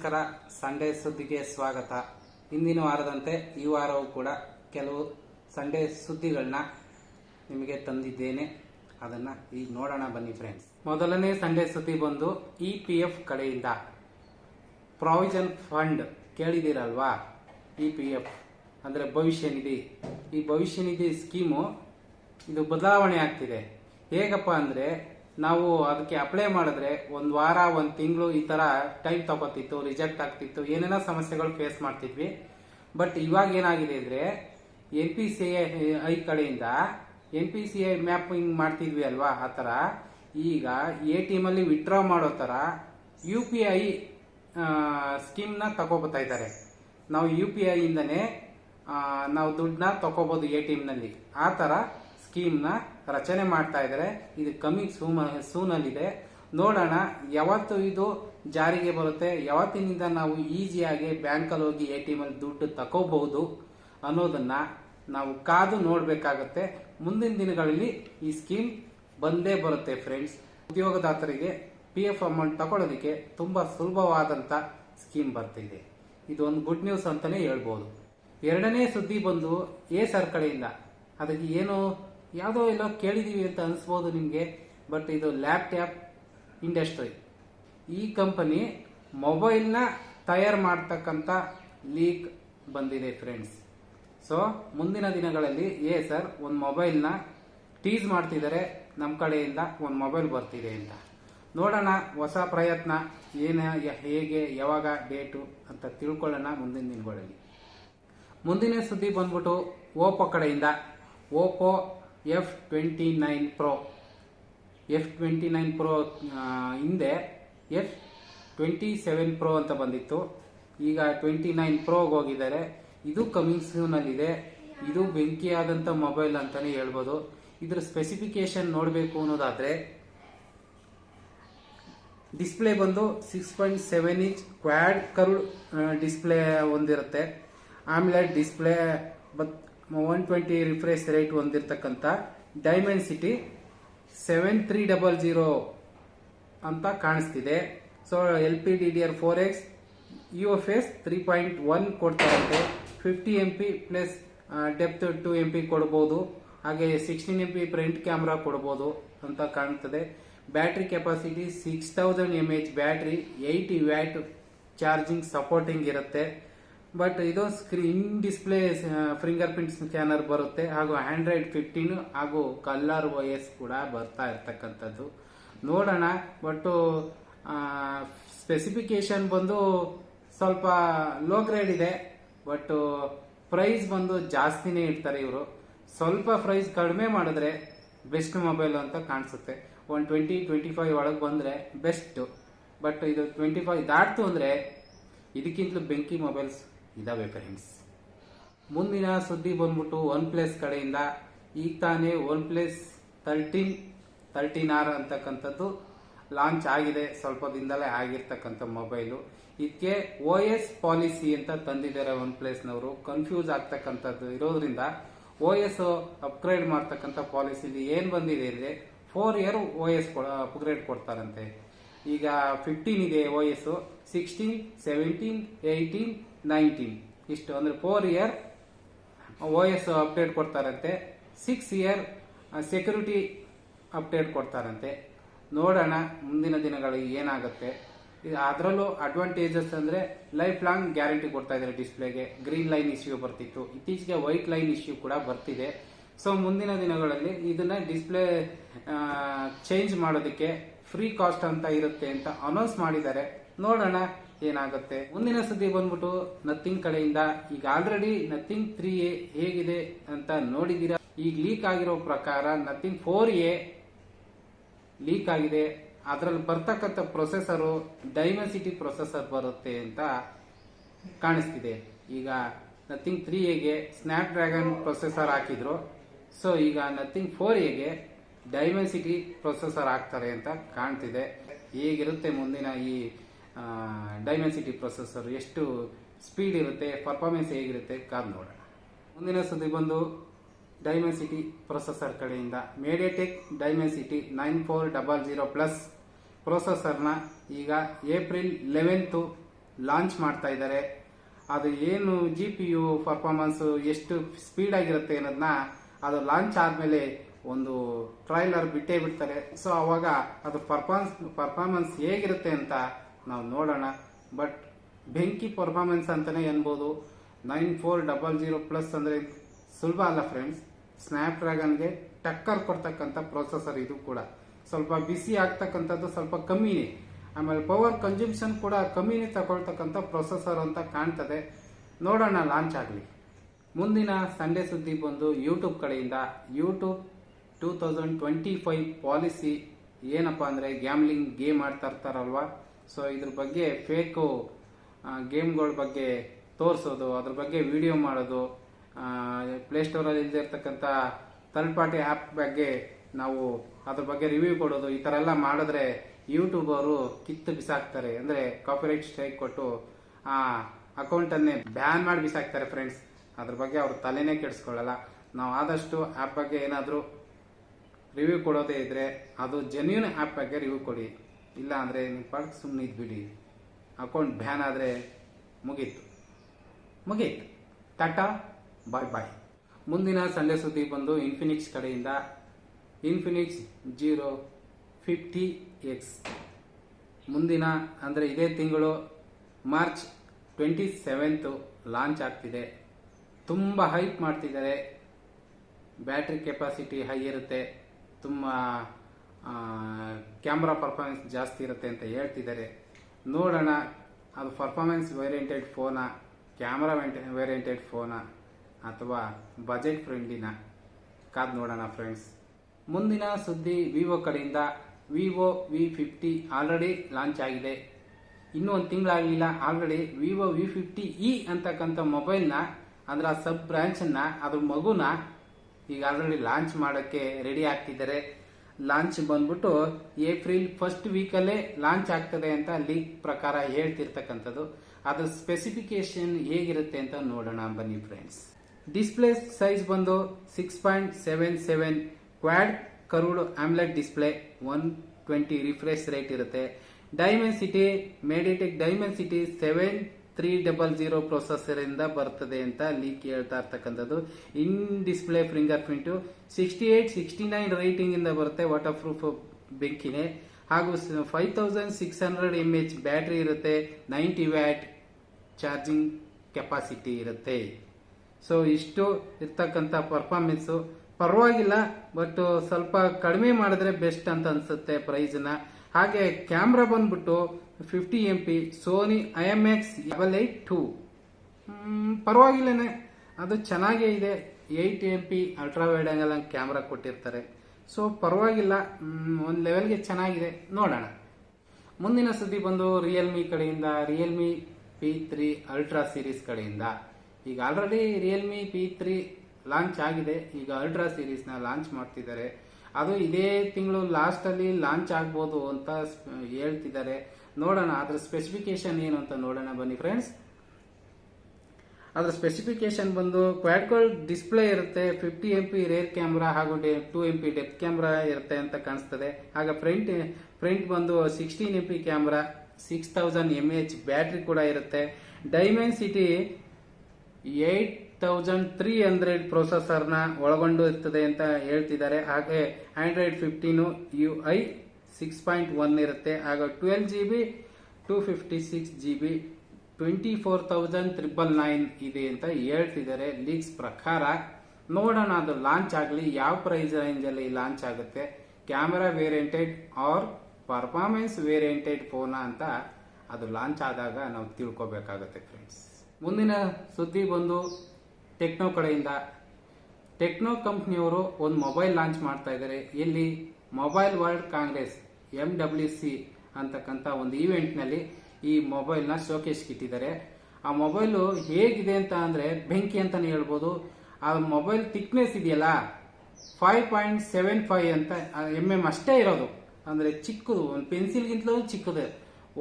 ನಮಸ್ಕಾರ. ಸಂಡೇ ಸುದ್ದಿಗೆ ಸ್ವಾಗತ. ಹಿಂದಿನ ವಾರದಂತೆ ಈ ವಾರವೂ ಕೂಡ ಕೆಲವು ಸಂಡೇ ಸುದ್ದಿಗಳನ್ನ ನಿಮಗೆ ತಂದಿದ್ದೇನೆ. ಅದನ್ನ ಈಗ ನೋಡೋಣ ಬನ್ನಿ ಫ್ರೆಂಡ್ಸ್ ಮೊದಲನೇ ಸಂಡೇ ಸುದ್ದಿ ಬಂದು ಇ ಪಿ ಎಫ್ ಕಡೆಯಿಂದ. ಪ್ರಾವಿಷನ್ ಫಂಡ್ ಕೇಳಿದಿರಲ್ವಾ ಇ ಪಿ ಎಫ್. ಅಂದ್ರೆ ಭವಿಷ್ಯ ನಿಧಿ. ಈ ಭವಿಷ್ಯ ನಿಧಿ ಸ್ಕೀಮು ಇದು ಬದಲಾವಣೆ ಆಗ್ತಿದೆ. ಹೇಗಪ್ಪ ಅಂದ್ರೆ ನಾವು ಅದಕ್ಕೆ ಅಪ್ಲೈ ಮಾಡಿದ್ರೆ ಒಂದ್ ವಾರ, ಒಂದ್ ತಿಂಗಳು ಈ ತರ ಟೈಮ್ ತಗೋತಿತ್ತು ರಿಜೆಕ್ಟ್ ಆಗ್ತಿತ್ತು, ಏನೇನೋ ಸಮಸ್ಯೆಗಳು ಫೇಸ್ ಮಾಡ್ತಿದ್ವಿ. ಬಟ್ ಇವಾಗ ಏನಾಗಿದೆ ಅಂದ್ರೆ ಎನ್ ಪಿ ಸಿ ಐ ಕಡೆಯಿಂದ N P C I mapping ಮಾಡ್ತಿದ್ವಿ ಅಲ್ವಾ, ಆ ತರ. ಈಗ ಎ ಟಿ ಎಂ ಅಲ್ಲಿ ವಿತ್ಡ್ರಾ ಮಾಡೋ ತರ ಯು ಪಿ ಐ ಸ್ಕೀಮ್ನ ತಗೋಬತ್ತಾ ಇದ್ದಾರೆ. ನಾವು ಯು ಪಿ ಐ ಇಂದನೇ ನಾವು ದುಡ್ಡನ್ನ ತಗೋಬಹುದು ಎ ಟಿ ನಲ್ಲಿ. ಆ ತರ ಸ್ಕೀಮ್ನ ರಚನೆ ಮಾಡ್ತಾ ಇದ್ದಾರೆ. ಇದು ಕಮಿಂಗ್ ಸೂನ್ ಸೂನಲ್ಲಿದೆ ನೋಡೋಣ, ಯಾವತ್ತು ಇದು ಜಾರಿಗೆ ಬರುತ್ತೆ, ಯಾವತ್ತಿನಿಂದ ನಾವು ಈಸಿಯಾಗಿ ಬ್ಯಾಂಕಲ್ಲಿ ಹೋಗಿ ಎ ಟಿ ಎಮಲ್ಲಿ ದುಡ್ಡು ತಗೋಬಹುದು ಅನ್ನೋದನ್ನ ನಾವು ಕಾದು ನೋಡಬೇಕಾಗತ್ತೆ. ಮುಂದಿನ ದಿನಗಳಲ್ಲಿ ಈ ಸ್ಕೀಮ್ ಬಂದೇ ಬರುತ್ತೆ ಫ್ರೆಂಡ್ಸ್ ಉದ್ಯೋಗದಾತರಿಗೆ ಪಿ ಎಫ್ ಅಮೌಂಟ್ ತಗೊಳ್ಳೋದಕ್ಕೆ ತುಂಬಾ ಸುಲಭವಾದಂತ ಸ್ಕೀಮ್ ಬರ್ತಿದೆ. ಇದು ಒಂದು ಗುಡ್ ನ್ಯೂಸ್ ಅಂತಲೇ ಹೇಳ್ಬೋದು. ಎರಡನೇ ಸುದ್ದಿ ಬಂದು ಎ ಸರ್ ಕಡೆಯಿಂದ. ಅದಕ್ಕೆ ಏನು ಯಾವುದೋ ಎಲ್ಲೋ ಕೇಳಿದೀವಿ ಅಂತ ಅನಿಸ್ಬೋದು ನಿಮಗೆ, ಬಟ್ ಇದು ಲ್ಯಾಪ್ಟ್ಯಾಪ್ ಇಂಡಸ್ಟ್ರಿ. ಈ ಕಂಪನಿ ಮೊಬೈಲ್ನ ತಯಾರು ಮಾಡ್ತಕ್ಕಂಥ ಲೀಕ್ ಬಂದಿದೆ ಫ್ರೆಂಡ್ಸ್. ಸೊ, ಮುಂದಿನ ದಿನಗಳಲ್ಲಿ, ಏ ಸರ್, ಒಂದು ಮೊಬೈಲ್ನ ಟೀಸ್ ಮಾಡ್ತಿದ್ದಾರೆ ನಮ್ಮ ಕಡೆಯಿಂದ ಒಂದು ಮೊಬೈಲ್ ಬರ್ತಿದೆ ಅಂತ. ನೋಡೋಣ, ಹೊಸ ಪ್ರಯತ್ನ, ಏನ, ಹೇಗೆ, ಯಾವಾಗ ಡೇಟು ಅಂತ ತಿಳ್ಕೊಳ್ಳೋಣ ಮುಂದಿನ ದಿನಗಳಲ್ಲಿ. ಮುಂದಿನ ಸುದ್ದಿ ಬಂದ್ಬಿಟ್ಟು ಓಪೋ ಕಡೆಯಿಂದ. Oppo F twenty nine pro F twenty nine pro ಹಿಂದೆ ಎಫ್ ಟ್ವೆಂಟಿ ಸೆವೆನ್ ಪ್ರೊ ಅಂತ ಬಂದಿತ್ತು. ಈಗ ಟ್ವೆಂಟಿ ನೈನ್ ಪ್ರೋಗೆ ಹೋಗಿದ್ದಾರೆ. ಇದು ಕಮಿಂಗ್ ಸೂನಲ್ಲಿದೆ ಇದು ಬೆಂಕಿಯಾದಂಥ ಮೊಬೈಲ್ ಅಂತಾನೆ ಹೇಳ್ಬೋದು. ಇದರ ಸ್ಪೆಸಿಫಿಕೇಶನ್ ನೋಡಬೇಕು ಅನ್ನೋದಾದರೆ ಡಿಸ್ಪ್ಲೇ ಬಂದು six point seven inch quad curve display ಹೊಂದಿರುತ್ತೆ ಆಮೇಲೆ display one twenty refresh rate ಹೊಂದಿರತಕ್ಕಂಥ Dimensity seven three double zero ಅಂತ ಕಾಣಿಸ್ತಿದೆ. So L P D D R four X U F S three point one ಕೊಡ್ತಾರಂತೆ. Fifty M P plus depth two M P ಕೊಡ್ಬೋದು. ಹಾಗೆ sixteen M P front camera ಕೊಡ್ಬೋದು ಅಂತ ಕಾಣ್ತದೆ. Battery capacity six thousand M H battery eighty watt charging supporting ಇರುತ್ತೆ. But ಇದು screen display fingerprint scanner ಬರುತ್ತೆ. ಹಾಗೂ ಆಂಡ್ರಾಯ್ಡ್ ಫಿಫ್ಟೀನ್ ಹಾಗೂ ಕಲ್ಲರ್ ಎಸ್ ಕೂಡ ಬರ್ತಾ ಇರ್ತಕ್ಕಂಥದ್ದು. ನೋಡೋಣ ಬಟ್ ಸ್ಪೆಸಿಫಿಕೇಶನ್ ಬಂದು ಸ್ವಲ್ಪ ಲೋ ಗ್ರೇಡ್ ಇದೆ. ಬಟ್ ಪ್ರೈಸ್ ಬಂದು ಜಾಸ್ತಿನೇ ಇಡ್ತಾರೆ ಇವರು. ಸ್ವಲ್ಪ ಪ್ರೈಸ್ ಕಡಿಮೆ ಮಾಡಿದ್ರೆ ಬೆಸ್ಟ್ ಮೊಬೈಲ್ ಅಂತ ಕಾಣಿಸುತ್ತೆ. ಒನ್ ಟ್ವೆಂಟಿ ಟ್ವೆಂಟಿ ಫೈವ್ ಒಳಗೆ ಬಂದರೆ ಬೆಸ್ಟು ಬಟ್ ಇದು ಟ್ವೆಂಟಿ ಫೈವ್ ದಾಟ್ತು ಅಂದರೆ, ಇದಕ್ಕಿಂತಲೂ ಬೆಂಕಿ ಮೊಬೈಲ್ಸ್ ಇದಾವೆ ಫ್ರೆಂಡ್ಸ್ ಮುಂದಿನ ಸುದ್ದಿ ಬಂದ್ಬಿಟ್ಟು ಒನ್ ಪ್ಲಸ್ ಕಡೆಯಿಂದ, ಈಗ ತಾನೇ OnePlus thirteen thirteen R ಅಂತಕ್ಕಂಥದ್ದು ಲಾಂಚ್ ಆಗಿದೆ, ಸ್ವಲ್ಪ ದಿನದಲ್ಲೇ ಆಗಿರ್ತಕ್ಕಂಥ ಮೊಬೈಲು ಇದಕ್ಕೆ ಓ ಎಸ್ ಪಾಲಿಸಿ ಅಂತ ತಂದಿದ್ದಾರೆ ಒನ್ ಪ್ಲಸ್ನವರು ಕನ್ಫ್ಯೂಸ್ ಆಗ್ತಕ್ಕಂಥದ್ದು ಇರೋದ್ರಿಂದ ಓ ಎಸ್ ಅಪ್ಗ್ರೇಡ್ ಮಾಡ್ತಕ್ಕಂಥ ಪಾಲಿಸಿಲಿ ಏನು ಬಂದಿದೆ ಅಂದರೆ four year O S upgrade ಕೊಡ್ತಾರಂತೆ. ಈಗ ಫಿಫ್ಟೀನ್ ಇದೆ O S sixteen seventeen eighteen nineteen. ಇಷ್ಟು, ಅಂದರೆ four year O S update ಕೊಡ್ತಾರಂತೆ. ಸಿಕ್ಸ್ ಇಯರ್ ಸೆಕ್ಯೂರಿಟಿ ಅಪ್ಡೇಟ್ ಕೊಡ್ತಾರಂತೆ. ನೋಡೋಣ, ಮುಂದಿನ ದಿನಗಳಲ್ಲಿ ಏನಾಗುತ್ತೆ. ಅದರಲ್ಲೂ ಅಡ್ವಾಂಟೇಜಸ್ ಅಂದ್ರೆ ಲೈಫ್ ಲಾಂಗ್ ಗ್ಯಾರಂಟಿ ಕೊಡ್ತಾ ಇದ್ದಾರೆ ಡಿಸ್ಪ್ಲೇಗೆ ಗ್ರೀನ್ ಲೈನ್ ಇಶ್ಯೂ ಬರ್ತಿತ್ತು. ಇತ್ತೀಚೆಗೆ ವೈಟ್ ಲೈನ್ ಇಶ್ಯೂ ಕೂಡ ಬರ್ತಿದೆ. ಸೊ ಮುಂದಿನ ದಿನಗಳಲ್ಲಿ ಇದನ್ನ ಡಿಸ್ಪ್ಲೇ ಚೇಂಜ್ ಮಾಡೋದಕ್ಕೆ ಫ್ರೀ ಕಾಸ್ಟ್ ಅಂತ ಇರುತ್ತೆ ಅಂತ ಅನೌನ್ಸ್ ಮಾಡಿದ್ದಾರೆ. ನೋಡೋಣ ಏನಾಗುತ್ತೆ? ಮುಂದಿನ ಸುದ್ದಿ ಬಂದ್ಬಿಟ್ಟು ನಥಿಂಗ್ ಕಡೆಯಿಂದ ಈಗ ಆಲ್ರೆಡಿ ನಥಿಂಗ್ ತ್ರೀ ಎ ಹೇಗಿದೆ ಅಂತ ನೋಡಿದೀರಾ ಈಗ ಲೀಕ್ ಆಗಿರೋ ಪ್ರಕಾರ ನಥಿಂಗ್ ಫೋರ್ ಎ ಲೀಕ್ ಆಗಿದೆ. ಅದರಲ್ಲಿ ಬರ್ತಕ್ಕಂಥ ಪ್ರೊಸೆಸರು ಡೈಮೆನ್ಸಿಟಿ ಪ್ರೊಸೆಸರ್ ಬರುತ್ತೆ ಅಂತ ಕಾಣಿಸ್ತಿದೆ. ಈಗ ನಥಿಂಗ್ ತ್ರೀ ಎಗೆ ಸ್ನ್ಯಾಪ್ ಡ್ರ್ಯಾಗನ್ ಪ್ರೊಸೆಸರ್ ಹಾಕಿದ್ರು. ಸೊ ಈಗ ನಥಿಂಗ್ ಫೋರ್ ಎಗೆ ಡೈಮೆನ್ಸಿಟಿ ಪ್ರೊಸೆಸರ್ ಹಾಕ್ತಾರೆ ಅಂತ ಕಾಣ್ತಿದೆ. ಹೇಗಿರುತ್ತೆ ಮುಂದಿನ ಈ ಡೈಮೆನ್ಸಿಟಿ ಪ್ರೊಸೆಸರ್ ಎಷ್ಟು ಸ್ಪೀಡ್ ಇರುತ್ತೆ ಪರ್ಫಾರ್ಮೆನ್ಸ್ ಹೇಗಿರುತ್ತೆ ಕಾರ್ ನೋಡೋಣ. ಮುಂದಿನ ಸುದ್ದಿ ಬಂದು ಡೈಮೆನ್ಸಿಟಿ ಪ್ರೊಸೆಸರ್ ಕಡೆಯಿಂದ MediaTek Dimensity nine four double zero plus ಪ್ರೊಸೆಸರ್ನ ಈಗ ಏಪ್ರಿಲ್ ಲೆವೆಂತು ಲಾಂಚ್ ಮಾಡ್ತಾ ಇದ್ದಾರೆ. ಅದು ಏನು ಜಿ ಪಿ ಯು ಪರ್ಫಾರ್ಮೆನ್ಸ್ ಎಷ್ಟು ಸ್ಪೀಡ್ ಆಗಿರುತ್ತೆ ಅನ್ನೋದನ್ನ ಅದು ಲಾಂಚ್ ಆದಮೇಲೆ ಒಂದು ಟ್ರೈಲರ್ ಬಿಟ್ಟೇ ಬಿಡ್ತಾರೆ. ಸೊ ಅವಾಗ ಅದು ಪರ್ಫಾರ್ಮೆನ್ಸ್ ಪರ್ಫಾರ್ಮೆನ್ಸ್ ಹೇಗಿರುತ್ತೆ ಅಂತ ನಾವು ನೋಡೋಣ. ಬಟ್ ಬೆಂಕಿ ಪರ್ಫಾರ್ಮೆನ್ಸ್ ಅಂತಲೇ ಅನ್ಬೋದು nine four double zero plus ಅಂದರೆ ಸುಲಭ ಅಲ್ಲ ಫ್ರೆಂಡ್ಸ್ ಸ್ನ್ಯಾಪ್ ಡ್ರ್ಯಾಗನ್ಗೆ ಟಕ್ಕರ್ ಕೊಡ್ತಕ್ಕಂಥ ಪ್ರೊಸೆಸರ್ ಇದು ಕೂಡ. ಸ್ವಲ್ಪ ಬಿಸಿ ಆಗ್ತಕ್ಕಂಥದ್ದು ಸ್ವಲ್ಪ ಕಮ್ಮಿನೇ. ಆಮೇಲೆ ಪವರ್ ಕನ್ಸಂಪ್ಷನ್ ಕೂಡ ಕಮ್ಮಿನೇ ತಗೊಳ್ತಕ್ಕಂಥ ಪ್ರೊಸೆಸರ್ ಅಂತ ಕಾಣ್ತದೆ. ನೋಡೋಣ ಲಾಂಚ್ ಆಗಲಿ. ಮುಂದಿನ ಸಂಡೇ ಸುದ್ದಿ ಬಂದು ಯೂಟ್ಯೂಬ್ ಕಡೆಯಿಂದ. YouTube two thousand twenty five policy ಏನಪ್ಪ ಅಂದರೆ ಗ್ಯಾಮ್ಲಿಂಗ್ ಗೇಮ್ ಆಡ್ತಾ ಇರ್ತಾರಲ್ವಾ? ಸೊ ಇದ್ರ ಬಗ್ಗೆ ಫೇಕು ಗೇಮ್ಗಳ ಬಗ್ಗೆ ತೋರಿಸೋದು, ಅದ್ರ ಬಗ್ಗೆ ವಿಡಿಯೋ ಮಾಡೋದು ಪ್ಲೇಸ್ಟೋರಲ್ಲಿ ಇಲ್ಲದೆ ಇರ್ತಕ್ಕಂಥ ಥರ್ಡ್ ಪಾರ್ಟಿ ಆ್ಯಪ್ ಬಗ್ಗೆ ನಾವು ಅದ್ರ ಬಗ್ಗೆ ರಿವ್ಯೂ ಕೊಡೋದು, ಈ ಥರ ಎಲ್ಲ ಮಾಡಿದ್ರೆ ಯೂಟ್ಯೂಬ್ ಕಿತ್ತು ಬಿಸಾಕ್ತಾರೆ. ಅಂದರೆ ಕಾಪಿರೈಟ್ ಸ್ಟ್ರೈಕ್ ಕೊಟ್ಟು, ಆ ಅಕೌಂಟನ್ನೇ ಬ್ಯಾನ್ ಮಾಡಿ ಬಿಸಾಕ್ತಾರೆ ಫ್ರೆಂಡ್ಸ್ ಅದ್ರ ಬಗ್ಗೆ ಅವ್ರ ತಲೆನೇ ಕೆಡಿಸ್ಕೊಳ್ಳಲ್ಲ. ನಾವು ಆದಷ್ಟು ಆ್ಯಪ್ ಬಗ್ಗೆ ಏನಾದರೂ ರಿವ್ಯೂ ಕೊಡೋದೇ ಇದ್ರೆ, ಅದು ಜೆನ್ಯೂನ್ ಆ್ಯಪ್ ಬಗ್ಗೆ ರಿವ್ಯೂ ಕೊಡಿ. ಇಲ್ಲ ಅಂದರೆ ನಿಮ್ಮ ಪಾಟ್ ಸುಮ್ಮನೆ ಇದ್ಬಿಡಿ. ಅಕೌಂಟ್ ಬ್ಯಾನ್ ಆದರೆ ಮುಗೀತು. ಮುಗೀತು. ಟಾಟಾ, ಬಾಯ್ ಬಾಯ್. ಮುಂದಿನ ಸಂಡೆ ಸುದ್ದಿ ಬಂದು ಇನ್ಫಿನಿಕ್ಸ್ ಕಡೆಯಿಂದ. Infinix zero fifty X. ಮುಂದಿನ ಅಂದರೆ ಇದೇ ತಿಂಗಳು ಮಾರ್ಚ್ ಟ್ವೆಂಟಿ ಸೆವೆಂತು ಲಾಂಚ್ ಆಗ್ತಿದೆ. ತುಂಬ ಹೈಪ್ ಮಾಡ್ತಿದ್ದಾರೆ. ಬ್ಯಾಟ್ರಿ ಕೆಪಾಸಿಟಿ ಹೈ ಇರುತ್ತೆ. ತುಂಬ ಕ್ಯಾಮ್ರಾ ಪರ್ಫಾರ್ಮೆನ್ಸ್ ಜಾಸ್ತಿ ಇರುತ್ತೆ ಅಂತ ಹೇಳ್ತಿದ್ದಾರೆ. ನೋಡೋಣ, ಅದು ಪರ್ಫಾರ್ಮೆನ್ಸ್ ವೇರಿಯಂಟೆಡ್ ಫೋನಾ ಕ್ಯಾಮ್ರಾ ವೇರಿಯಂಟೆಡ್ ಫೋನಾ ಅಥವಾ ಬಜೆಟ್ ಫ್ರೆಂಡ್ಲಿನ ಕಾದ್ ನೋಡೋಣ ಫ್ರೆಂಡ್ಸ್ ಮುಂದಿನ ಸುದ್ದಿ ವಿವೋ ಕಡೆಯಿಂದ. Vivo V fifty already launch ಆಗಿದೆ. ಇನ್ನೂ ಒಂದು ತಿಂಗಳಾಗಲಿಲ್ಲ. Already Vivo V fifty E ಅಂತಕ್ಕಂಥ ಮೊಬೈಲ್ನ ಅದರ ಸಬ್ ಬ್ರಾಂಚನ್ನು ಅದ್ರ ಮಗುನ ಈಗ ಆಲ್ರೆಡಿ ಲಾಂಚ್ ಮಾಡೋಕ್ಕೆ ರೆಡಿ ಆಗ್ತಿದ್ದಾರೆ. ಲಾಂಚ್ ಬಂದ್ಬಿಟ್ಟು ಏಪ್ರಿಲ್ ಫಸ್ಟ್ ವೀಕಲ್ಲೇ ಲಾಂಚ್ ಆಗ್ತದೆ ಅಂತ ಲೀಕ್ ಪ್ರಕಾರ ಹೇಳ್ತಿರ್ತಕ್ಕಂಥದ್ದು. ಅದ್ರ ಸ್ಪೆಸಿಫಿಕೇಶನ್ ಹೇಗಿರುತ್ತೆ ಅಂತ ನೋಡೋಣ ಬನ್ನಿ ಫ್ರೆಂಡ್ಸ್ ಡಿಸ್ಪ್ಲೇ ಸೈಜ್ ಬಂದು six point seven seven quad curved AMOLED display one twenty refresh rate ಇರುತ್ತೆ. Dimensity MediaTek Dimensity seven three double zero processor ಇಂದ ಬರ್ತದೆ ಅಂತ ಲೀಕ್ ಹೇಳ್ತಾ ಇರ್ತಕ್ಕಂಥದ್ದು. In display fingerprint sixty eight sixty nine rating ಇಂದ ಬರುತ್ತೆ waterproof ಬೆಂಕಿನೇ. ಹಾಗೂ five thousand six hundred M H battery ಇರುತ್ತೆ ನೈಂಟಿ ವ್ಯಾಟ್ ಚಾರ್ಜಿಂಗ್ ಕೆಪಾಸಿಟಿ ಇರುತ್ತೆ. ಸೊ ಇಷ್ಟು ಇರ್ತಕ್ಕಂಥ ಪರ್ಫಾರ್ಮೆನ್ಸು ಪರವಾಗಿಲ್ಲ ಬಟ್ ಸ್ವಲ್ಪ ಕಡಿಮೆ ಮಾಡಿದ್ರೆ ಬೆಸ್ಟ್ ಅಂತ ಅನ್ಸುತ್ತೆ ಪ್ರೈಸ್ನ ಹಾಗೆ ಕ್ಯಾಮ್ರಾ ಬಂದ್ಬಿಟ್ಟು fifty M P Sony I M X double eight two ಪರವಾಗಿಲ್ಲನೆ. ಅದು ಚೆನ್ನಾಗೇ ಇದೆ. Eight M P ultra wide angle camera ಕೊಟ್ಟಿರ್ತಾರೆ. ಸೊ ಪರವಾಗಿಲ್ಲ. ಒಂದು ಲೆವೆಲ್ಗೆ ಚೆನ್ನಾಗಿದೆ. ನೋಡೋಣ. ಮುಂದಿನ ಸುದ್ದಿ ಬಂದು ರಿಯಲ್ಮಿ ಕಡೆಯಿಂದ. Realme P three ultra series ಕಡೆಯಿಂದ. ಈಗ already Realme P three launch ಆಗಿದೆ. ಈಗ ಅಲ್ಟ್ರಾ ಸೀರೀಸ್ನ ಲಾಂಚ್ ಮಾಡ್ತಿದ್ದಾರೆ. ಅದು ಇದೇ ತಿಂಗಳು ಲಾಸ್ಟಲ್ಲಿ ಲಾಂಚ್ ಆಗ್ಬೋದು ಅಂತ ಹೇಳ್ತಿದ್ದಾರೆ. ನೋಡೋಣ. ಅದರ ಸ್ಪೆಸಿಫಿಕೇಶನ್ ಏನು ಅಂತ ನೋಡೋಣ ಬನ್ನಿ ಫ್ರೆಂಡ್ಸ್ ಅದರ ಸ್ಪೆಸಿಫಿಕೇಶನ್ ಬಂದು ಕ್ವಾಡ್ಕೋಲ್ ಡಿಸ್ಪ್ಲೇ ಇರುತ್ತೆ fifty M P rear camera ಹಾಗೂ two M P depth camera ಇರುತ್ತೆ ಅಂತ ಕಾಣಿಸ್ತದೆ. ಆಗ ಫ್ರಂಟ್ ಫ್ರಂಟ್ ಬಂದು sixteen M P camera six thousand M H battery ಕೂಡ ಇರುತ್ತೆ. Dimensity eight thousand three hundred ಪ್ರೊಸೆಸರ್ನ ಒಳಗೊಂಡು ಇರ್ತದೆ ಅಂತ ಹೇಳ್ತಿದ್ದಾರೆ. ಹಾಗೆ Android fifteen U I six point one ಇರುತ್ತೆ. ಆಗ twelve G B two fifty six G B twenty four thousand triple nine ಇದೆ ಅಂತ ಹೇಳ್ತಿದ್ದಾರೆ ಲೀಕ್ಸ್ ಪ್ರಕಾರ. ನೋಡೋಣ, ಅದು ಲಾಂಚ್ ಆಗಲಿ, ಯಾವ ಪ್ರೈಸ್ ರೇಂಜಲ್ಲಿ ಲಾಂಚ್ ಆಗುತ್ತೆ. Camera oriented or performance oriented ಫೋನಾ ಅಂತ ಅದು ಲಾಂಚ್ ಆದಾಗ ನಾವು ತಿಳ್ಕೊಬೇಕಾಗುತ್ತೆ ಫ್ರೆಂಡ್ಸ್ ಮುಂದಿನ ಸುದ್ದಿ ಬಂದು ಟೆಕ್ನೋ ಕಡೆಯಿಂದ. ಟೆಕ್ನೋ ಕಂಪ್ನಿಯವರು ಒಂದು ಮೊಬೈಲ್ ಲಾಂಚ್ ಮಾಡ್ತಾ ಇದ್ದಾರೆ. ಎಲ್ಲಿ? Mobile World Congress M W C ಅಂತಕ್ಕಂಥ ಒಂದು ಈವೆಂಟ್ನಲ್ಲಿ ಈ ಮೊಬೈಲ್ನ ಶೋಕೇಶ್ಗೆ ಇಟ್ಟಿದ್ದಾರೆ. ಆ ಮೊಬೈಲು ಹೇಗಿದೆ ಅಂತ ಅಂದರೆ ಬೆಂಕಿ ಅಂತಲೇ ಹೇಳ್ಬೋದು. ಆ ಮೊಬೈಲ್ ಥಿಕ್ನೆಸ್ ಇದೆಯಲ್ಲ ಫೈವ್ ಪಾಯಿಂಟ್ ಸೆವೆನ್ ಫೈವ್ ಅಂತ ಎಂ ಎಂ ಅಷ್ಟೇ ಇರೋದು. ಅಂದರೆ ಚಿಕ್ಕದು, ಒಂದು ಪೆನ್ಸಿಲ್ಗಿಂತಲೂ ಚಿಕ್ಕದು.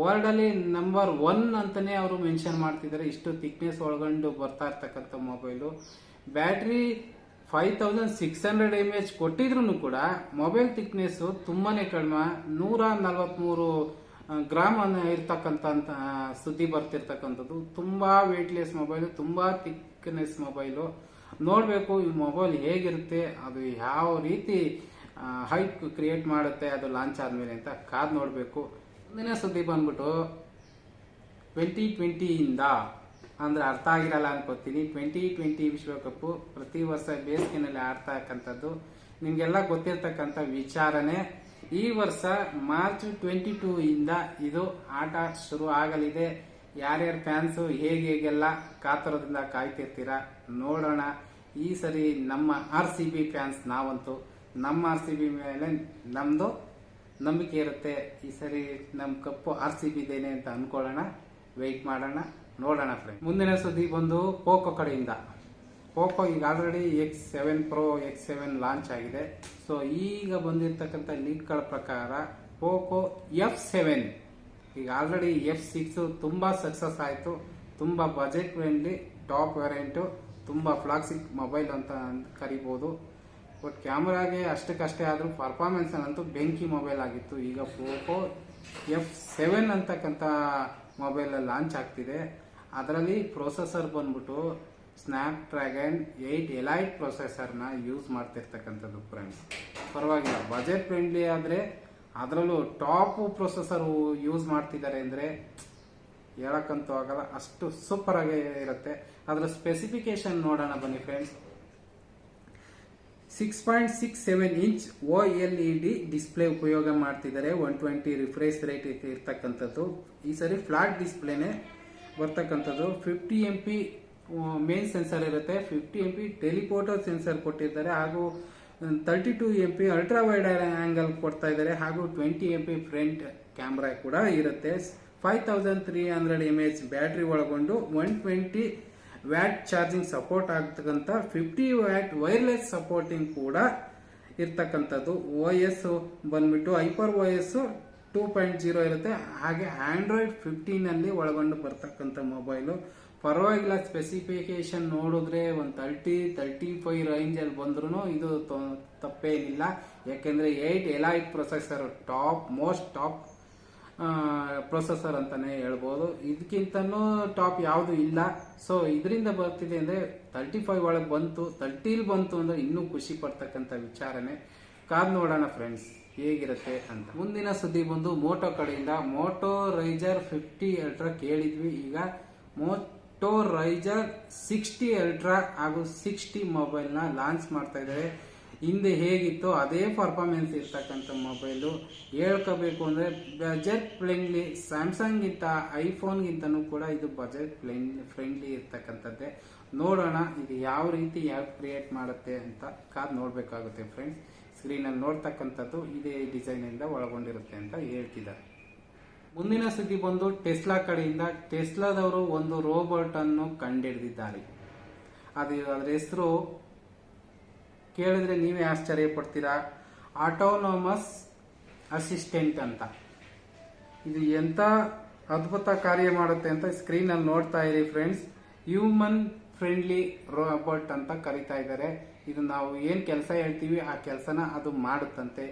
ವರ್ಲ್ಡಲ್ಲಿ ನಂಬರ್ ಒನ್ ಅಂತಲೇ ಅವರು ಮೆನ್ಷನ್ ಮಾಡ್ತಿದ್ದಾರೆ. ಇಷ್ಟು ಥಿಕ್ನೆಸ್ ಒಳಗೊಂಡು ಬರ್ತಾ ಇರ್ತಕ್ಕಂಥ mobile battery five thousand six hundred M H ಕೊಟ್ಟಿದ್ರು ಕೂಡ ಮೊಬೈಲ್ ತಿಕ್ನೆಸ್ಸು ತುಂಬಾನೇ ಕಡಿಮೆ, ನೂರ ನಲವತ್ತ್ಮೂರು ಗ್ರಾಮ್ ಇರ್ತಕ್ಕಂಥ ಸುದ್ದಿ ಬರ್ತಿರ್ತಕ್ಕಂಥದ್ದು. ತುಂಬಾ ವೇಟ್ಲೆಸ್ ಮೊಬೈಲು ತುಂಬಾ ತಿಕ್ನೆಸ್ ಮೊಬೈಲು ನೋಡಬೇಕು ಈ ಮೊಬೈಲ್ ಹೇಗಿರುತ್ತೆ, ಅದು ಯಾವ ರೀತಿ ಹೈಪ್ ಕ್ರಿಯೇಟ್ ಮಾಡುತ್ತೆ, ಅದು ಲಾಂಚ್ ಆದ್ಮೇಲೆ ಅಂತ ಕಾದ್ ನೋಡಬೇಕು. ಮುಂದಿನ ಸುದ್ದಿ ಬಂದ್ಬಿಟ್ಟು ಟ್ವೆಂಟಿ ಟ್ವೆಂಟಿಯಿಂದ ಅಂದ್ರೆ ಅರ್ಥ ಆಗಿರಲ್ಲ ಅನ್ಕೋತೀನಿ. ಟ್ವೆಂಟಿ ಟ್ವೆಂಟಿ ವಿಶ್ವಕಪ್ ಪ್ರತಿ ವರ್ಷ ಬೇಸಿಗೆನಲ್ಲಿ ಆಡ್ತಕ್ಕಂಥದ್ದು ನಿಮ್ಗೆಲ್ಲ ಗೊತ್ತಿರ್ತಕ್ಕಂಥ ವಿಚಾರನೇ, ಈ ವರ್ಷ ಮಾರ್ಚ್ ಟ್ವೆಂಟಿ ಟೂ ಇಂದ ಇದು ಆಟ ಶುರು ಆಗಲಿದೆ. ಯಾರ್ಯಾರ ಫ್ಯಾನ್ಸು ಹೇಗೆ ಹೇಗೆಲ್ಲ ಕಾತರದಿಂದ ಕಾಯ್ತಿರ್ತೀರ ನೋಡೋಣ. ಈ ಸರಿ ನಮ್ಮ ಆರ್ ಸಿ ಬಿ ಫ್ಯಾನ್ಸ್ ನಾವಂತೂ, ನಮ್ಮ ಆರ್ ಸಿ ಬಿ ಮೇಲೆ ನಮ್ದು ನಂಬಿಕೆ ಇರುತ್ತೆ. ಈ ಸರಿ ನಮ್ಮ ಕಪ್ಪು ಆರ್ ಸಿ ಬಿ ಇದೇನೆ ಅಂತ ಅನ್ಕೊಳ್ಳೋಣ. ವೆಯ್ಟ್ ಮಾಡೋಣ. ನೋಡೋಣ ಫ್ರೆಂಡ್. ಮುಂದಿನ ಸುದ್ದಿ ಬಂದು ಪೋಕೋ ಕಡೆಯಿಂದ. ಪೋಕೋ ಈಗ already X seven pro X seven launch ಆಗಿದೆ. ಸೊ ಈಗ ಬಂದಿರತಕ್ಕಂಥ ಲೀಕ್ಗಳ ಪ್ರಕಾರ ಪೋಕೋ ಎಫ್ ಸೆವೆನ್ ಈಗ ಆಲ್ರೆಡಿ ಎಫ್ ಸಿಕ್ಸ್ ತುಂಬ ಸಕ್ಸಸ್ ಆಯಿತು. ತುಂಬ ಬಜೆಟ್ ಫ್ರೆಂಡ್ಲಿ ಟಾಪ್ ವೇರಿಯಂಟು ತುಂಬ ಫ್ಲಾಕ್ಸಿಕ್ ಮೊಬೈಲ್ ಅಂತ ಕರಿಬೋದು. ಬಟ್ ಕ್ಯಾಮ್ರಾಗೆ ಅಷ್ಟಕ್ಕಷ್ಟೇ ಆದರೂ ಪರ್ಫಾರ್ಮೆನ್ಸ್ ಅಂತೂ ಬೆಂಕಿ ಮೊಬೈಲ್ ಆಗಿತ್ತು. ಈಗ ಪೋಕೋ ಎಫ್ ಸೆವೆನ್ ಅಂತಕ್ಕಂಥ ಮೊಬೈಲ್ ಲಾಂಚ್ ಆಗ್ತಿದೆ. ಅದರಲ್ಲಿ ಪ್ರೊಸೆಸರ್ ಬಂದ್ಬಿಟ್ಟು ಸ್ನ್ಯಾಪ್ ಡ್ರ್ಯಾಗನ್ ಏಯ್ಟ್ ಎಲೈಟ್ ಪ್ರೊಸೆಸರ್ನ ಯೂಸ್ ಮಾಡ್ತಿರ್ತಕ್ಕಂಥದ್ದು ಫ್ರೆಂಡ್ಸ್ ಪರವಾಗಿಲ್ಲ ಬಜೆಟ್ ಫ್ರೆಂಡ್ಲಿ ಆದರೆ ಅದರಲ್ಲೂ ಟಾಪ್ ಪ್ರೊಸೆಸರ್ ಯೂಸ್ ಮಾಡ್ತಿದ್ದಾರೆ ಅಂದರೆ ಹೇಳಕ್ಕಂತೂ ಆಗಲ್ಲ, ಅಷ್ಟು ಸೂಪರ್ ಆಗಿ ಇರುತ್ತೆ. ಅದರ ಸ್ಪೆಸಿಫಿಕೇಶನ್ ನೋಡೋಣ ಬನ್ನಿ friends six point six seven inch O L E D display ಉಪಯೋಗ ಮಾಡ್ತಿದ್ದಾರೆ ಒನ್ ಟ್ವೆಂಟಿ ರಿಫ್ರೆಶ್ ರೇಟ್ ಇರ್ತಕ್ಕಂಥದ್ದು. ಈ ಸರಿ ಫ್ಲಾಟ್ ಡಿಸ್ಪ್ಲೇನೆ ಬರ್ತಕ್ಕಂಥದ್ದು. Fifty M P main sensor ಇರುತ್ತೆ. Fifty M P telephoto sensor ಕೊಟ್ಟಿದ್ದಾರೆ. ಹಾಗೂ thirty two M P ultra wide angle ಕೊಡ್ತಾ ಇದ್ದಾರೆ. ಹಾಗೂ twenty M P front camera ಕೂಡ ಇರುತ್ತೆ. Five thousand three hundred M H battery ಒಳಗೊಂಡು one twenty watt charging support ಆಗ್ತಕ್ಕಂಥ ಫಿಫ್ಟಿ ವ್ಯಾಟ್ ವೈರ್ಲೆಸ್ ಸಪೋರ್ಟಿಂಗ್ ಕೂಡ ಇರ್ತಕ್ಕಂಥದ್ದು. ಓ ಎಸ್ ಬಂದ್ಬಿಟ್ಟು Hyper O S two point zero ಇರುತ್ತೆ. ಹಾಗೆ ಆಂಡ್ರಾಯ್ಡ್ ಫಿಫ್ಟೀನಲ್ಲಿ ಒಳಗೊಂಡು ಬರ್ತಕ್ಕಂಥ ಮೊಬೈಲು ಪರವಾಗಿಲ್ಲ ಸ್ಪೆಸಿಫಿಕೇಶನ್ ನೋಡಿದ್ರೆ ಒಂದು ತರ್ಟಿ ತರ್ಟಿ ಫೈವ್ ರೇಂಜಲ್ಲಿ ಬಂದ್ರೂ ಇದು ತಪ್ಪೇನಿಲ್ಲ. ಯಾಕೆಂದರೆ eight elite processor top most top processor ಅಂತಲೇ ಹೇಳ್ಬೋದು. ಇದಕ್ಕಿಂತನೂ ಟಾಪ್ ಯಾವುದು ಇಲ್ಲ. ಸೊ ಇದರಿಂದ ಬರ್ತಿದೆ ಅಂದರೆ ತರ್ಟಿ ಫೈವ್ ಒಳಗೆ ಬಂತು. ತರ್ಟೀಲಿ ಬಂತು ಅಂದರೆ ಇನ್ನೂ ಖುಷಿ ಪಡ್ತಕ್ಕಂಥ ವಿಚಾರನೆ. ಕಾದು ನೋಡೋಣ ಫ್ರೆಂಡ್ಸ್ ಹೇಗಿರುತ್ತೆ ಅಂತ. ಮುಂದಿನ ಸುದ್ದಿ ಬಂದು ಮೋಟೋ ಕಡೆಯಿಂದ. ಮೋಟೋ ರೈಜರ್ ಫಿಫ್ಟಿ ಅಲ್ಟ್ರಾ ಕೇಳಿದ್ವಿ. ಈಗ ಮೋಟೋ ರೈಜರ್ ಸಿಕ್ಸ್ಟಿ ಅಲ್ಟ್ರಾ ಹಾಗೂ ಸಿಕ್ಸ್ಟಿ ಮೊಬೈಲ್ನ ಲಾಂಚ್ ಮಾಡ್ತಾ ಇದ್ದಾರೆ. ಹಿಂದೆ ಹೇಗಿತ್ತು ಅದೇ ಪರ್ಫಾರ್ಮೆನ್ಸ್ ಇರ್ತಕ್ಕಂಥ ಮೊಬೈಲು. ಹೇಳ್ಕೋಬೇಕು ಅಂದರೆ ಬಜೆಟ್ ಫ್ರೆಂಡ್ಲಿ ಸ್ಯಾಮ್ಸಂಗ್ ಗಿಂತ ಐಫೋನ್ ಗಿಂತನೂ ಕೂಡ ಇದು ಬಜೆಟ್ ಫ್ರೆಂಡ್ಲಿ ಇರ್ತಕ್ಕಂಥದ್ದೇ. ನೋಡೋಣ, ಇದು ಯಾವ ರೀತಿ ಯಾವ ಕ್ರಿಯೇಟ್ ಮಾಡುತ್ತೆ ಅಂತ ಕಾದು ನೋಡಬೇಕಾಗುತ್ತೆ ಫ್ರೆಂಡ್ಸ್ ಸ್ಕ್ರೀನ್ ಅಲ್ಲಿ ನೋಡ್ತಕ್ಕಂಥದ್ದು ಇದೇ ಡಿಸೈನ್ ಇಂದ ಒಳಗೊಂಡಿರುತ್ತೆ ಅಂತ ಹೇಳ್ತಿದ್ದಾರೆ. ಮುಂದಿನ ಸುದ್ದಿ ಬಂದು ಟೆಸ್ಲಾ ಕಡೆಯಿಂದ. ಟೆಸ್ಲಾದವರು ಒಂದು ರೋಬೋಟ್ ಅನ್ನು ಕಂಡಿಡಿದಿದ್ದಾರೆ. ಅದು ಅದರ ಹೆಸರು ಕೇಳಿದ್ರೆ ನೀವೇ ಆಶ್ಚರ್ಯ ಪಡ್ತೀರಾ? ಆಟೋನೋಮಸ್ ಅಸಿಸ್ಟೆಂಟ್ ಅಂತ. ಇದು ಎಂತ ಅದ್ಭುತ ಕಾರ್ಯ ಮಾಡುತ್ತೆ ಅಂತ ಸ್ಕ್ರೀನ್ ಅಲ್ಲಿ ನೋಡ್ತಾ ಇರಿ ಫ್ರೆಂಡ್ಸ್ ಹ್ಯೂಮನ್ ಫ್ರೆಂಡ್ಲಿ ರೋಬೋಟ್ ಅಂತ ಕರಿತಾ ಇದ್ದಾರೆ. ಇದು ನಾವು ಏನು ಕೆಲಸ ಹೇಳ್ತೀವಿ, ಆ ಕೆಲಸನ ಅದು ಮಾಡುತ್ತಂತೆ.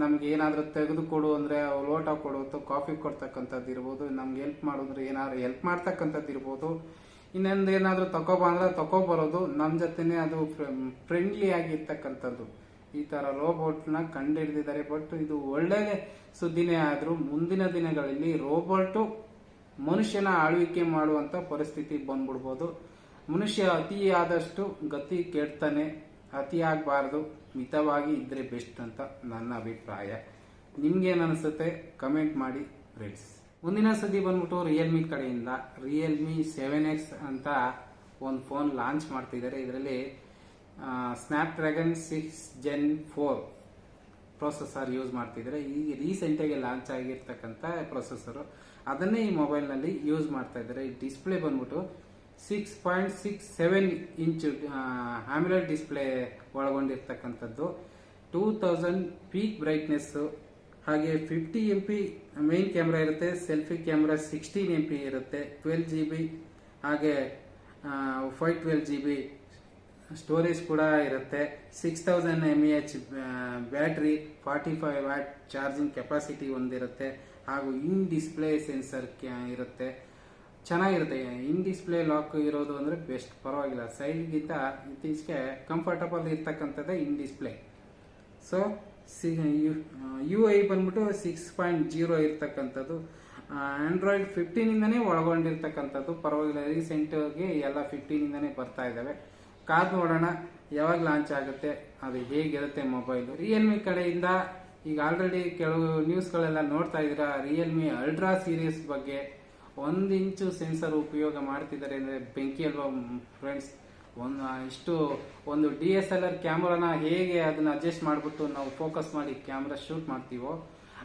ನಮ್ಗೆ ಏನಾದರೂ ತೆಗೆದುಕೊಡು ಅಂದ್ರೆ ಲೋಟ ಕೊಡುವುದು, ಕಾಫಿ ಕೊಡ್ತಕ್ಕಂಥದ್ದು ಇರ್ಬೋದು, ನಮ್ಗೆ ಹೆಲ್ಪ್ ಮಾಡಿದ್ರೆ ಏನಾದ್ರು ಹೆಲ್ಪ್ ಮಾಡ್ತಕ್ಕಂಥದ್ದು ಇರ್ಬೋದು. ಇನ್ನೊಂದು ಏನಾದರೂ ತಗೋಬ ಅಂದ್ರೆ ತಗೋಬರೋದು ನಮ್ಮ ಜೊತೆನೇ ಅದು ಫ್ರೆಂಡ್ಲಿ ಆಗಿರ್ತಕ್ಕಂಥದ್ದು. ಈ ತರ ರೋಬೋಟ್ ಕಂಡು ಹಿಡಿದಿದ್ದಾರೆ ಬಟ್ ಇದು ಒಳ್ಳೆ ಸುದ್ದಿನೇ ಆದರೂ ಮುಂದಿನ ದಿನಗಳಲ್ಲಿ ರೋಬೋಟ್ ಮನುಷ್ಯನ ಆಳ್ವಿಕೆ ಮಾಡುವಂತ ಪರಿಸ್ಥಿತಿ ಬಂದ್ಬಿಡ್ಬೋದು. ಮನುಷ್ಯ ಅತಿ ಆದಷ್ಟು ಗತಿ ಕೆಡ್ತಾನೆ. ಅತಿ ಆಗಬಾರ್ದು ಮಿತವಾಗಿ ಇದ್ರೆ ಬೆಸ್ಟ್ ಅಂತ ನನ್ನ ಅಭಿಪ್ರಾಯ. ನಿಮ್ಗೇನು ಅನಿಸುತ್ತೆ ಕಮೆಂಟ್ ಮಾಡಿ, ಫ್ರೆಂಡ್ಸ್. ಮುಂದಿನ ಸತಿ ಬಂದ್ಬಿಟ್ಟು ರಿಯಲ್ಮಿ ಕಡೆಯಿಂದ ರಿಯಲ್ಮಿ ಸೆವೆನ್ ಎಕ್ಸ್ ಅಂತ ಒಂದು ಫೋನ್ ಲಾಂಚ್ ಮಾಡ್ತಿದ್ದಾರೆ. ಇದರಲ್ಲಿ Snapdragon six gen four processor use ಮಾಡ್ತಿದ್ದಾರೆ. ಈಗ ರೀಸೆಂಟಾಗಿ ಲಾಂಚ್ ಆಗಿರ್ತಕ್ಕಂಥ ಪ್ರೊಸೆಸರು ಅದನ್ನೇ ಈ ಮೊಬೈಲ್ನಲ್ಲಿ ಯೂಸ್ ಮಾಡ್ತಾ ಇದ್ದಾರೆ. ಡಿಸ್ಪ್ಲೇ ಬಂದ್ಬಿಟ್ಟು six point six seven inch AMOLED display ಒಳಗೊಂಡಿರ್ತಕ್ಕಂಥದ್ದು. Two thousand peak brightness ಹಾಗೆ fifty M P main camera ಇರುತ್ತೆ selfie camera sixteen M P ಇರುತ್ತೆ ಟ್ವೆಲ್ ಜಿ ಬಿ ಹಾಗೆ five twelve G B storage ಕೂಡ ಇರುತ್ತೆ. Six thousand M E H battery forty five watt charging capacity ಹೊಂದಿರುತ್ತೆ ಹಾಗೂ ಇನ್ display sensor ಇರುತ್ತೆ. ಚೆನ್ನಾಗಿರುತ್ತೆ. ಇನ್ display lock ಇರೋದು ಅಂದರೆ ಬೆಸ್ಟ್ ಪರವಾಗಿಲ್ಲ. ಸೈಡ್ಗಿಂತ ಇತ್ತೀಚೆಗೆ comfortable ಇರ್ತಕ್ಕಂಥದ್ದೇ in display so C U I ಬಂದ್ಬಿಟ್ಟು ಸಿಕ್ಸ್ ಪಾಯಿಂಟ್ ಜೀರೋ ಇರ್ತಕ್ಕಂಥದ್ದು. ಆಂಡ್ರಾಯ್ಡ್ ಫಿಫ್ಟೀನಿಂದನೇ ಒಳಗೊಂಡಿರ್ತಕ್ಕಂಥದ್ದು. ಪರವಾಗಿಲ್ಲ ರೀಸೆಂಟಾಗಿ ಎಲ್ಲ ಫಿಫ್ಟೀನಿಂದನೇ ಬರ್ತಾ ಇದ್ದಾವೆ ಕಾದ್ ನೋಡೋಣ, ಯಾವಾಗ ಲಾಂಚ್ ಆಗುತ್ತೆ, ಅದು ಹೇಗಿರುತ್ತೆ ಮೊಬೈಲು ರಿಯಲ್ಮಿ ಕಡೆಯಿಂದ ಈಗ ಆಲ್ರೆಡಿ ಕೆಲವು ನ್ಯೂಸ್ಗಳೆಲ್ಲ ನೋಡ್ತಾ ಇದ್ದೀರಾ? ರಿಯಲ್ಮಿ ಅಲ್ಟ್ರಾ ಸೀರೀಸ್ ಬಗ್ಗೆ. ಒಂದು ಇಂಚು ಸೆನ್ಸರ್ ಉಪಯೋಗ ಮಾಡ್ತಿದ್ದಾರೆ ಅಂದರೆ ಬೆಂಕಿ ಅಲ್ವಾ ಫ್ರೆಂಡ್ಸ್ ಒಂದು ಇಷ್ಟು, ಒಂದು ಡಿ ಎಸ್ ಎಲ್ ಆರ್ ಕ್ಯಾಮ್ರಾನ ಹೇಗೆ ಅದನ್ನ ಅಡ್ಜಸ್ಟ್ ಮಾಡಿಬಿಟ್ಟು ನಾವು ಫೋಕಸ್ ಮಾಡಿ ಕ್ಯಾಮ್ರಾ ಶೂಟ್ ಮಾಡ್ತೀವೋ,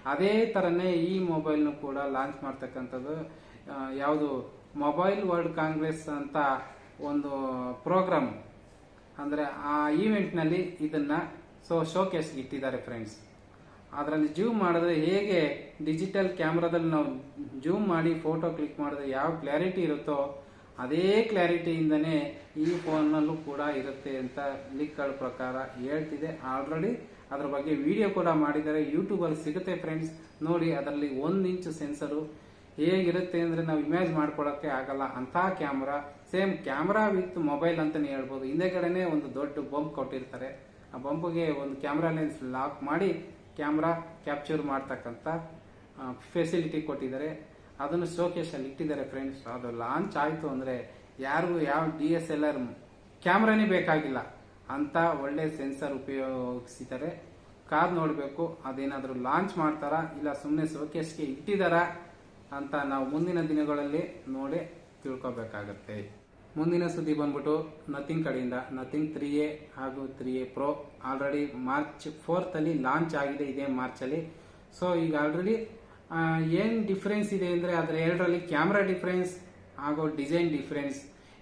ಅದೇ ಥರನೇ ಈ ಮೊಬೈಲ್ನು ಕೂಡ ಲಾಂಚ್ ಮಾಡ್ತಕ್ಕಂಥದ್ದು ಯಾವುದು ಮೊಬೈಲ್ ವರ್ಲ್ಡ್ ಕಾಂಗ್ರೆಸ್ ಅಂತ ಒಂದು ಪ್ರೋಗ್ರಾಮ್ ಅಂದರೆ ಆ ಈವೆಂಟ್ನಲ್ಲಿ ಇದನ್ನು ಸೊ ಶೋಕೇಸ್ಗೆ ಇಟ್ಟಿದ್ದಾರೆ ಫ್ರೆಂಡ್ಸ್ ಅದರಲ್ಲಿ ಜೂಮ್ ಮಾಡಿದ್ರೆ ಹೇಗೆ ಡಿಜಿಟಲ್ ಕ್ಯಾಮ್ರಾದಲ್ಲಿ ನಾವು ಜೂಮ್ ಮಾಡಿ ಫೋಟೋ ಕ್ಲಿಕ್ ಮಾಡಿದ್ರೆ ಯಾವ ಕ್ಲಾರಿಟಿ ಇರುತ್ತೋ ಅದೇ ಕ್ಲಾರಿಟಿಯಿಂದನೇ ಈ ಫೋನ್ನಲ್ಲೂ ಕೂಡ ಇರುತ್ತೆ ಅಂತ ಲಿಕ್ಗಳ ಪ್ರಕಾರ ಹೇಳ್ತಿದೆ. ಆಲ್ರೆಡಿ ಅದರ ಬಗ್ಗೆ ವಿಡಿಯೋ ಕೂಡ ಮಾಡಿದ್ದಾರೆ. ಯೂಟ್ಯೂಬಲ್ಲಿ ಸಿಗುತ್ತೆ ಫ್ರೆಂಡ್ಸ್. ನೋಡಿ, ಅದರಲ್ಲಿ ಒಂದು ಇಂಚು ಸೆನ್ಸರು ಹೇಗಿರುತ್ತೆ ಅಂದರೆ ನಾವು ಇಮ್ಯಾಜ್ ಮಾಡ್ಕೊಳ್ಳೋಕ್ಕೆ ಆಗಲ್ಲ. ಅಂಥ camera, same camera with mobile ಅಂತಲೇ ಹೇಳ್ಬೋದು. ಹಿಂದೆ ಕಡೆನೇ ಒಂದು ದೊಡ್ಡ ಬಂಪ್ ಕೊಟ್ಟಿರ್ತಾರೆ. ಆ ಬಂಪ್ಗೆ ಒಂದು ಕ್ಯಾಮ್ರಾ ಲೆನ್ಸ್ ಲಾಕ್ ಮಾಡಿ ಕ್ಯಾಮ್ರಾ ಕ್ಯಾಪ್ಚರ್ ಮಾಡ್ತಕ್ಕಂಥ ಫೆಸಿಲಿಟಿ ಕೊಟ್ಟಿದ್ದಾರೆ. ಅದನ್ನು ಶೋಕೇಶಲ್ಲಿ ಇಟ್ಟಿದ್ದಾರೆ ಫ್ರೆಂಡ್ಸ್ ಅದು ಲಾಂಚ್ ಆಯಿತು ಅಂದರೆ ಯಾರಿಗೂ ಯಾವ ಡಿ ಎಸ್ ಎಲ್ ಆರ್ ಕ್ಯಾಮ್ರಾನೇ ಬೇಕಾಗಿಲ್ಲ ಅಂತ ಒಳ್ಳೆ ಸೆನ್ಸರ್ ಉಪಯೋಗಿಸಿದ್ದಾರೆ ಕಾರ್ ನೋಡಬೇಕು, ಅದೇನಾದರೂ ಲಾಂಚ್ ಮಾಡ್ತಾರಾ ಇಲ್ಲ ಸುಮ್ಮನೆ ಶೋಕೇಶ್ಗೆ ಇಟ್ಟಿದ್ದಾರಾ ಅಂತ ನಾವು ಮುಂದಿನ ದಿನಗಳಲ್ಲಿ ನೋಡಿ ತಿಳ್ಕೊಬೇಕಾಗತ್ತೆ. ಮುಂದಿನ ಸುದ್ದಿ ಬಂದ್ಬಿಟ್ಟು ನಥಿಂಗ್ ಕಡೆಯಿಂದ ನಥಿಂಗ್ ತ್ರೀ ಎ ಹಾಗೂ three A pro already March fourth ಅಲ್ಲಿ ಲಾಂಚ್ ಆಗಿದೆ ಇದೇ ಮಾರ್ಚ್ ಅಲ್ಲಿ. ಸೊ ಈಗ ಆಲ್ರೆಡಿ ಏನ್ ಡಿಫ್ರೆನ್ಸ್ ಇದೆ ಅಂದ್ರೆ ಅದರ ಎರಡರಲ್ಲಿ ಕ್ಯಾಮ್ರಾ ಡಿಫ್ರೆನ್ಸ್ ಹಾಗೂ ಡಿಸೈನ್ ಡಿಫ್ರೆನ್ಸ್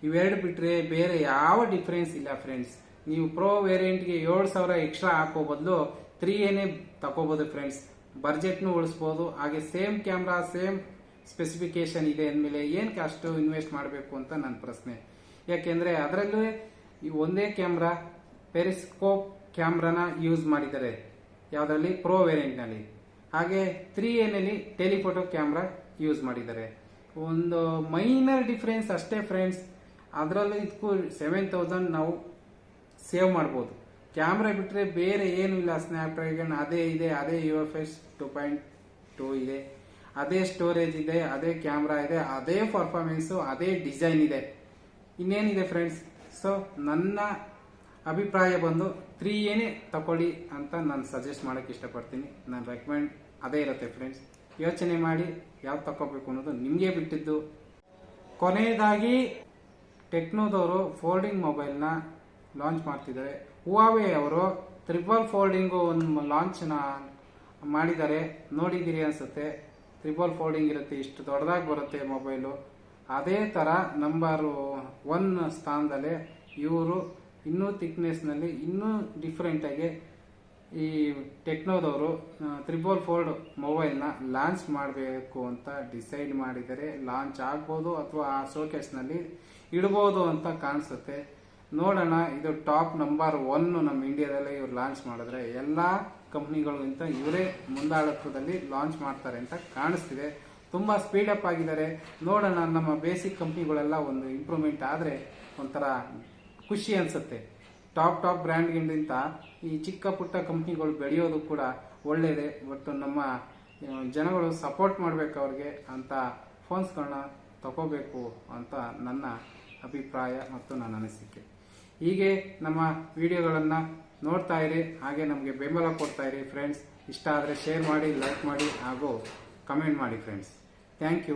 ಇವೆರಡು ಬಿಟ್ರೆ ಬೇರೆ ಯಾವ ಡಿಫ್ರೆನ್ಸ್ ಇಲ್ಲ ಫ್ರೆಂಡ್ಸ್ ನೀವು ಪ್ರೋ ವೇರಿಯಂಟ್ಗೆ ಏಳು ಸಾವಿರ ಎಕ್ಸ್ಟ್ರಾ ಹಾಕೋ ಬದಲು ತ್ರೀ ಎನೇ ತಗೋಬಹುದು ಫ್ರೆಂಡ್ಸ್ ಬಜೆಟ್ನು ಉಳಿಸ್ಬೋದು, ಹಾಗೆ ಸೇಮ್ ಕ್ಯಾಮ್ರಾ ಸೇಮ್ ಸ್ಪೆಸಿಫಿಕೇಶನ್ ಇದೆ ಅಂದಮೇಲೆ ಏನಕ್ಕೆ ಅಷ್ಟು ಇನ್ವೆಸ್ಟ್ ಮಾಡಬೇಕು ಅಂತ ನನ್ನ ಪ್ರಶ್ನೆ. ಯಾಕೆಂದ್ರೆ ಅದರಲ್ಲೂ ಈ ಒಂದೇ ಕ್ಯಾಮ್ರಾ ಪೆರಿಸ್ಕೋಪ್ ಕ್ಯಾಮ್ರಾನ ಯೂಸ್ ಮಾಡಿದ್ದಾರೆ. ಯಾವುದರಲ್ಲಿ? ಪ್ರೋ ವೇರಿಯಂಟ್ನಲ್ಲಿ ಹಾಗೆ ತ್ರೀ ಎನಲ್ಲಿ ಟೆಲಿಫೋಟೋ ಕ್ಯಾಮ್ರಾ ಯೂಸ್ ಮಾಡಿದ್ದಾರೆ. ಒಂದು ಮೈನರ್ ಡಿಫ್ರೆನ್ಸ್ ಅಷ್ಟೇ ಫ್ರೆಂಡ್ಸ್ ಅದರಲ್ಲೂ ಇದಕ್ಕೂ ಸೆವೆನ್ ತೌಸಂಡ್ ನಾವು ಸೇವ್ ಮಾಡ್ಬೋದು. ಕ್ಯಾಮ್ರಾ ಬಿಟ್ಟರೆ ಬೇರೆ ಏನೂ ಇಲ್ಲ ಸ್ನ್ಯಾಪ್ ಡ್ರ್ಯಾಗನ್ ಅದೇ ಇದೆ, ಅದೇ U F S two point two ಇದೆ. ಅದೇ ಸ್ಟೋರೇಜ್ ಇದೆ, ಅದೇ ಕ್ಯಾಮ್ರಾ ಇದೆ, ಅದೇ ಪರ್ಫಾರ್ಮೆನ್ಸು ಅದೇ ಡಿಸೈನ್ ಇದೆ. ಇನ್ನೇನಿದೆ ಫ್ರೆಂಡ್ಸ್ ಸೊ ನನ್ನ ಅಭಿಪ್ರಾಯ ಬಂದು ತ್ರೀ ಏನೇ ತಗೊಳ್ಳಿ ಅಂತ ನಾನು ಸಜೆಸ್ಟ್ ಮಾಡೋಕ್ಕೆ ಇಷ್ಟಪಡ್ತೀನಿ. ನಾನು ರೆಕಮೆಂಡ್ ಅದೇ ಇರುತ್ತೆ ಫ್ರೆಂಡ್ಸ್ ಯೋಚನೆ ಮಾಡಿ ಯಾವ್ದು ತಗೋಬೇಕು ಅನ್ನೋದು ನಿಮಗೆ ಬಿಟ್ಟಿದ್ದು. ಕೊನೆಯದಾಗಿ, ಟೆಕ್ನೋದವರು ಫೋಲ್ಡಿಂಗ್ ಮೊಬೈಲ್ನ ಲಾಂಚ್ ಮಾಡ್ತಿದ್ದಾರೆ. ಹುವಾವೆ ಅವರು ತ್ರಿಪಲ್ ಫೋಲ್ಡಿಂಗು ಒಂದು ಲಾಂಚ್ನ ಮಾಡಿದ್ದಾರೆ. ನೋಡಿದ್ದೀರಿ ಅನ್ಸುತ್ತೆ. ತ್ರಿಬಲ್ ಫೋಲ್ಡಿಂಗ್ ಇರುತ್ತೆ, ಇಷ್ಟು ದೊಡ್ಡದಾಗಿ ಬರುತ್ತೆ ಮೊಬೈಲು. ಅದೇ ಥರ ನಂಬರು ಒನ್ ಸ್ಥಾನದಲ್ಲೇ ಇವರು ಇನ್ನೂ ಥಿಕ್ನೆಸ್ನಲ್ಲಿ ಇನ್ನೂ ಡಿಫ್ರೆಂಟಾಗಿ ಈ ಟೆಕ್ನೋದವರು ತ್ರಿಬಲ್ ಫೋಲ್ಡ್ ಮೊಬೈಲ್ನ ಲಾಂಚ್ ಮಾಡಬೇಕು ಅಂತ ಡಿಸೈಡ್ ಮಾಡಿದರೆ, ಲಾಂಚ್ ಆಗ್ಬೋದು ಅಥವಾ ಆ ಶೋಕೇಸ್ನಲ್ಲಿ ಇಡ್ಬೋದು ಅಂತ ಕಾಣಿಸುತ್ತೆ. ನೋಡೋಣ, ಇದು ಟಾಪ್ ನಂಬರ್ ಒನ್ ನಮ್ಮ ಇಂಡಿಯಾದಲ್ಲೇ ಇವ್ರು ಲಾಂಚ್ ಮಾಡಿದ್ರೆ. ಎಲ್ಲ ಕಂಪ್ನಿಗಳಿಗಿಂತ ಇವರೇ ಮುಂದಾಳತ್ವದಲ್ಲಿ ಲಾಂಚ್ ಮಾಡ್ತಾರೆ ಅಂತ ಕಾಣಿಸ್ತಿದೆ. ತುಂಬ ಸ್ಪೀಡಪ್ ಆಗಿದ್ದಾರೆ. ನೋಡೋಣ, ನಮ್ಮ ಬೇಸಿಕ್ ಕಂಪ್ನಿಗಳೆಲ್ಲ ಒಂದು ಇಂಪ್ರೂವ್ಮೆಂಟ್ ಆದರೆ ಒಂಥರ ಖುಷಿ ಅನಿಸುತ್ತೆ. ಟಾಪ್ ಟಾಪ್ ಬ್ರ್ಯಾಂಡ್ಗಿಂತ ಈ ಚಿಕ್ಕ ಪುಟ್ಟ ಕಂಪ್ನಿಗಳು ಬೆಳೆಯೋದು ಕೂಡ ಒಳ್ಳೆಯದೇ ಬಟ್ ನಮ್ಮ ಜನಗಳು ಸಪೋರ್ಟ್ ಮಾಡಬೇಕು ಅವ್ರಿಗೆ ಅಂತ ಫೋನ್ಸ್ಗಳನ್ನ ತಗೋಬೇಕು ಅಂತ ನನ್ನ ಅಭಿಪ್ರಾಯ ಮತ್ತು ನನ್ನ ಅನಿಸಿಕೆ. ಹೀಗೆ ನಮ್ಮ ವಿಡಿಯೋಗಳನ್ನು ನೋಡ್ತಾ ಇರಿ, ಹಾಗೆ ನಮಗೆ ಬೆಂಬಲ ಕೊಡ್ತಾ ಇರಿ ಫ್ರೆಂಡ್ಸ್ ಇಷ್ಟ ಆದರೆ ಶೇರ್ ಮಾಡಿ ಲೈಕ್ ಮಾಡಿ ಹಾಗೂ ಕಮೆಂಟ್ ಮಾಡಿ ಫ್ರೆಂಡ್ಸ್ ಥ್ಯಾಂಕ್ ಯು